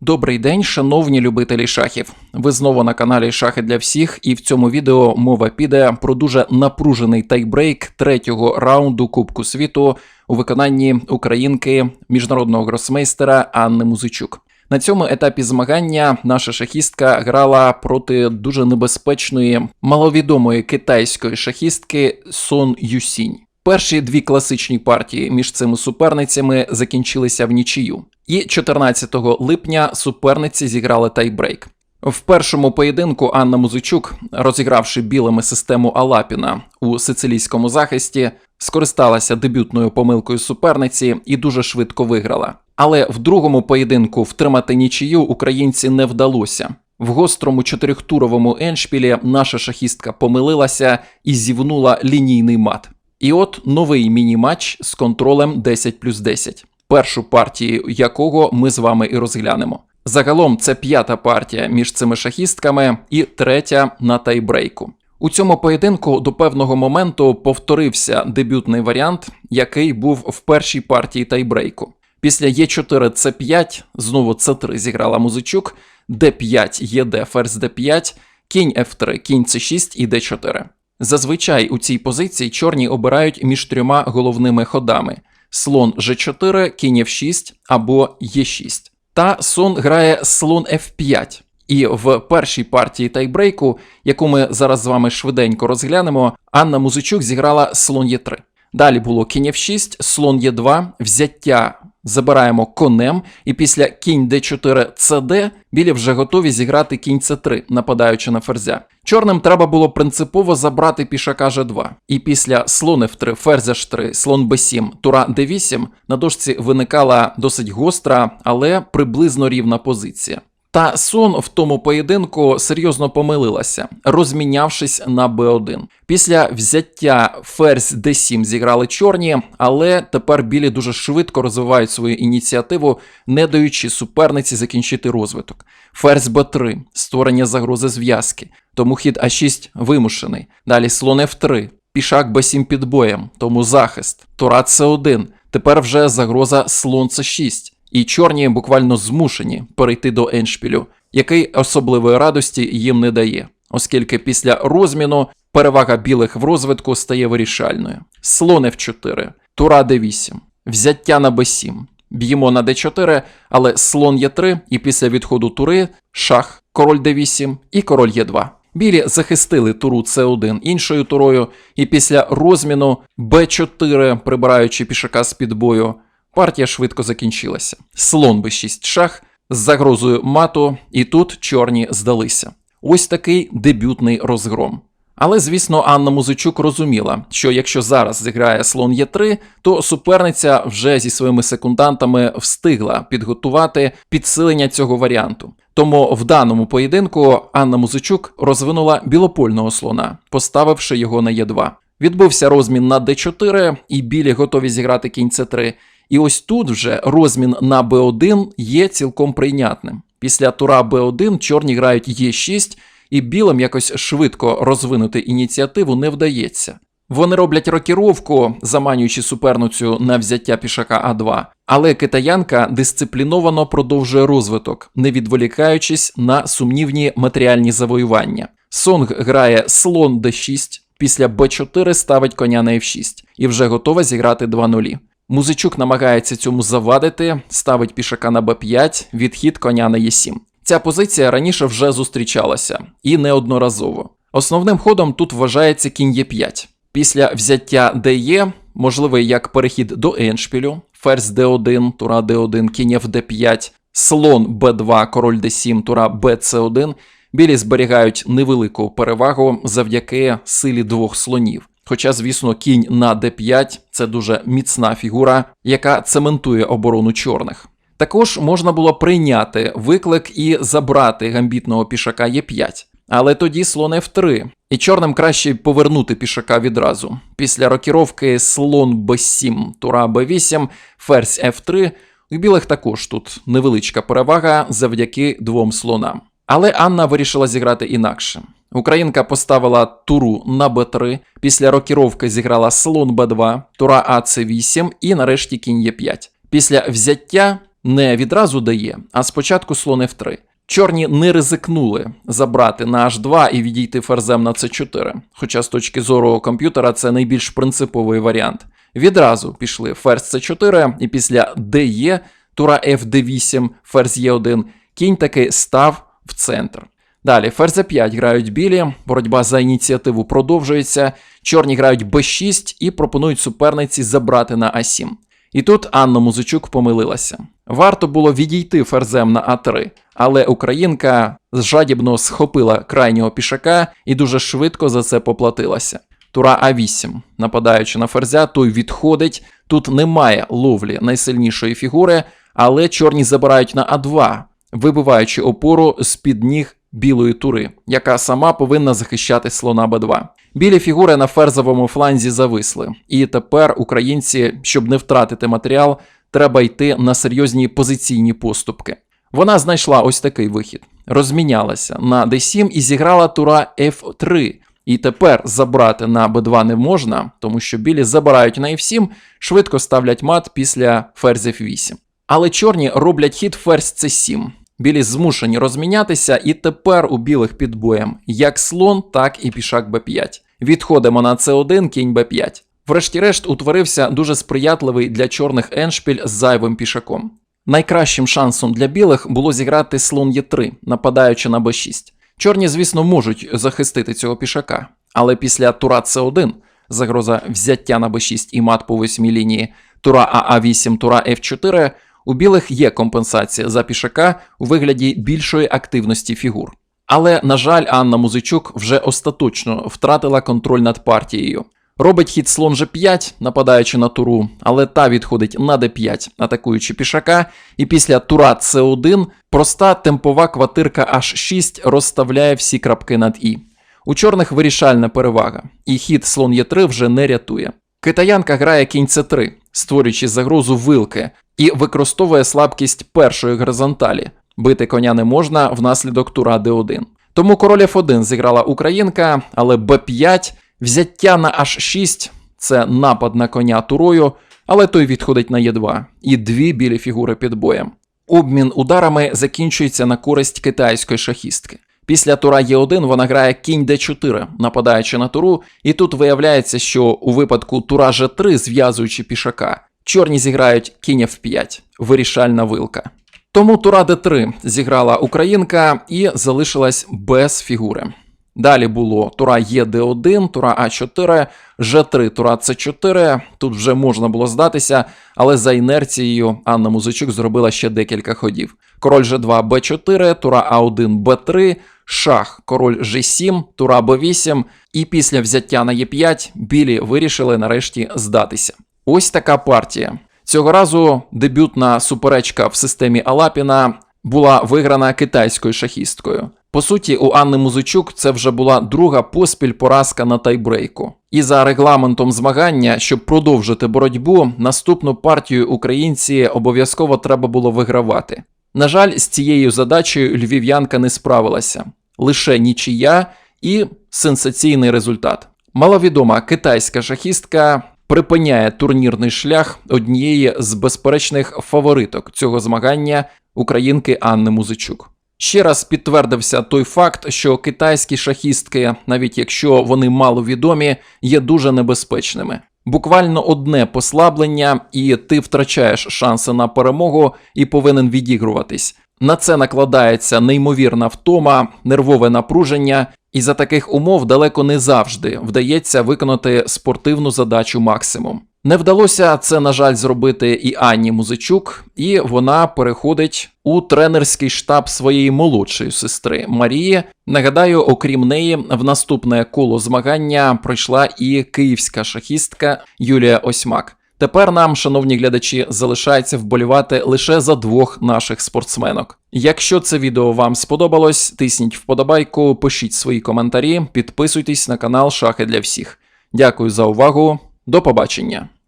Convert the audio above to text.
Добрий день, шановні любителі шахів. Ви знову на каналі Шахи для всіх, і в цьому відео мова піде про дуже напружений тайбрейк третього раунду Кубку світу у виконанні українки міжнародного гросмейстера Анни Музичук. На цьому етапі змагання наша шахістка грала проти дуже небезпечної маловідомої китайської шахістки Сон Юсінь. Перші дві класичні партії між цими суперницями закінчилися в нічию. І 14 липня суперниці зіграли тайбрейк. В першому поєдинку Анна Музичук, розігравши білими систему Алапіна у сицилійському захисті, скористалася дебютною помилкою суперниці і дуже швидко виграла. Але в другому поєдинку втримати нічию українці не вдалося. В гострому чотирьохтуровому еншпілі наша шахістка помилилася і зівнула лінійний мат. І от новий міні-матч з контролем 10 плюс 10, першу партію якого ми з вами і розглянемо. Загалом це п'ята партія між цими шахістками і третя на тайбрейку. У цьому поєдинку до певного моменту повторився дебютний варіант, який був в першій партії тайбрейку. Після Е4 С5, знову С3 зіграла Музичук, Д5, ЄД, ферзь Д5, кінь Ф3, кінь С6 і Д4. Зазвичай у цій позиції чорні обирають між трьома головними ходами: слон G4, кінь F6 або E6. Та сон грає слон F5. І в першій партії тайбрейку, яку ми зараз з вами швиденько розглянемо, Анна Музичук зіграла слон Е3. Далі було кінь F6, слон Е2, взяття забираємо конем, і після кінь d4 cd білі вже готові зіграти кінь c3, нападаючи на ферзя. Чорним треба було принципово забрати пішака g2. І після слон f3, ферзь h3, слон b7, тура d8 на дошці виникала досить гостра, але приблизно рівна позиція. Та сон в тому поєдинку серйозно помилилася, розмінявшись на Б1. Після взяття ферзь d7 зіграли чорні, але тепер білі дуже швидко розвивають свою ініціативу, не даючи суперниці закінчити розвиток. Ферзь Б3 створення загрози зв'язки, тому хід А6 вимушений. Далі слон F3, пішак Б7 під боєм, тому захист, тура С1, тепер вже загроза слон С6. І чорні буквально змушені перейти до еншпілю, який особливої радості їм не дає, оскільки після розміну перевага білих в розвитку стає вирішальною. Слон F4, тура D8, взяття на B7, б'ємо на D4, але слон Е3, і після відходу тури шах, король D8 і король Е2. Білі захистили туру С1 іншою турою, і після розміну Б4, прибираючи пішака з під бою, Партія швидко закінчилася. Слон b6 шах з загрозою мату, і тут чорні здалися. Ось такий дебютний розгром. Але, звісно, Анна Музичук розуміла, що якщо зараз зіграє слон Е3, то суперниця вже зі своїми секундантами встигла підготувати підсилення цього варіанту. Тому в даному поєдинку Анна Музичук розвинула білопольного слона, поставивши його на Е2. Відбувся розмін на d4, і білі готові зіграти кінь c3. І ось тут вже розмін на b1 є цілком прийнятним. Після тура b1 чорні грають e6, і білим якось швидко розвинути ініціативу не вдається. Вони роблять рокіровку, заманюючи суперницю на взяття пішака А2, але китаянка дисципліновано продовжує розвиток, не відволікаючись на сумнівні матеріальні завоювання. Сонг грає слон d6, після b4 ставить коня на f6 і вже готова зіграти 2-0. Музичук намагається цьому завадити, ставить пішака на b5, відхід коня на e7. Ця позиція раніше вже зустрічалася і неодноразово. Основним ходом тут вважається кінь e5. Після взяття DE, можливий як перехід до еншпілю, ферзь d1, тура d1, кінь fd5, слон b2, король d7, тура bc1, білі зберігають невелику перевагу завдяки силі двох слонів. Хоча, звісно, кінь на d5 це дуже міцна фігура, яка цементує оборону чорних. Також можна було прийняти виклик і забрати гамбітного пішака Е5. Але тоді слон F3, і чорним краще повернути пішака відразу. Після рокіровки слон b7, тура b8, ферзь f3. У білих також тут невеличка перевага завдяки двом слонам. Але Анна вирішила зіграти інакше. Українка поставила туру на Б3, після рокіровки зіграла слон Б2, тура АЦ8 і нарешті кінь Е5. Після взяття не відразу дає, а спочатку слон F3. Чорні не ризикнули забрати на H2 і відійти ферзем на C4. Хоча з точки зору комп'ютера це найбільш принциповий варіант. Відразу пішли ферзь C4, і після DE, тура FD8, ферзь Е1, кінь таки став в центр. Далі ферзь 5 грають білі, боротьба за ініціативу продовжується. Чорні грають b6 і пропонують суперниці забрати на А7. І тут Анна Музичук помилилася. Варто було відійти ферзем на А3, але українка жадібно схопила крайнього пішака і дуже швидко за це поплатилася. Тура А8, нападаючи на ферзя, той відходить. Тут немає ловлі найсильнішої фігури, але чорні забирають на А2, вибиваючи опору з-під ніг білої тури, яка сама повинна захищати слона Б2. Білі фігури на ферзовому фланзі зависли, і тепер українці, щоб не втратити матеріал, треба йти на серйозні позиційні поступки. Вона знайшла ось такий вихід, розмінялася на d7 і зіграла тура f3. І тепер забрати на b2 не можна, тому що білі забирають на f7, швидко ставлять мат після ферзь f8. Але чорні роблять хід ферзь c7. Білі змушені розмінятися, і тепер у білих під боєм як слон, так і пішак b5. Відходимо на c1, кінь b5. Врешті-решт утворився дуже сприятливий для чорних еншпіль з зайвим пішаком. Найкращим шансом для білих було зіграти слон Е3, нападаючи на b6. Чорні, звісно, можуть захистити цього пішака, але після тура С1, загроза взяття на b6 і мат по восьмій лінії, тура АА8, тура F4, у білих є компенсація за пішака у вигляді більшої активності фігур. Але, на жаль, Анна Музичук вже остаточно втратила контроль над партією. Робить хід слон G5, нападаючи на туру, але та відходить на d5, атакуючи пішака, і після тура c1 проста темпова квартирка h6 розставляє всі крапки над і. У чорних вирішальна перевага, і хід слон Е3 вже не рятує. Китаянка грає кінь c3, створюючи загрозу вилки, і використовує слабкість першої горизонталі. Бити коня не можна внаслідок тура d1. Тому король F1 зіграла українка, але b5 Взяття на H6 це напад на коня турою, але той відходить на Е2 і дві білі фігури під боєм. Обмін ударами закінчується на користь китайської шахістки. Після тура Е1 вона грає кінь d4, нападаючи на туру, і тут виявляється, що у випадку тура G3, зв'язуючи пішака, чорні зіграють кінь F5, вирішальна вилка. Тому тура d3 зіграла українка і залишилась без фігури. Далі було тура Е1, тура А4, Ж3, тура С4. Тут вже можна було здатися, але за інерцією Анна Музичук зробила ще декілька ходів. Король Ж2, Б4, тура А1, Б3, шах, король Ж7, тура Б8, і після взяття на Е5 білі вирішили нарешті здатися. Ось така партія. Цього разу дебютна суперечка в системі Алапіна була виграна китайською шахісткою. По суті, у Анни Музичук це вже була друга поспіль поразка на тайбрейку. І за регламентом змагання, щоб продовжити боротьбу, наступну партію українці обов'язково треба було вигравати. На жаль, з цією задачею львів'янка не справилася лише нічия і сенсаційний результат. Маловідома китайська шахістка припиняє турнірний шлях однієї з безперечних фавориток цього змагання українки Анни Музичук. Ще раз підтвердився той факт, що китайські шахістки, навіть якщо вони маловідомі, є дуже небезпечними. Буквально одне послаблення, і ти втрачаєш шанси на перемогу і повинен відігруватись. На це накладається неймовірна втома, нервове напруження, і за таких умов далеко не завжди вдається виконати спортивну задачу максимум. Не вдалося це, на жаль, зробити і Анні Музичук, і вона переходить у тренерський штаб своєї молодшої сестри Марії. Нагадаю, окрім неї, в наступне коло змагання пройшла і київська шахістка Юлія Осьмак. Тепер нам, шановні глядачі, залишається вболівати лише за двох наших спортсменок. Якщо це відео вам сподобалось, тисніть вподобайку, пишіть свої коментарі, підписуйтесь на канал Шахи для всіх. Дякую за увагу, до побачення.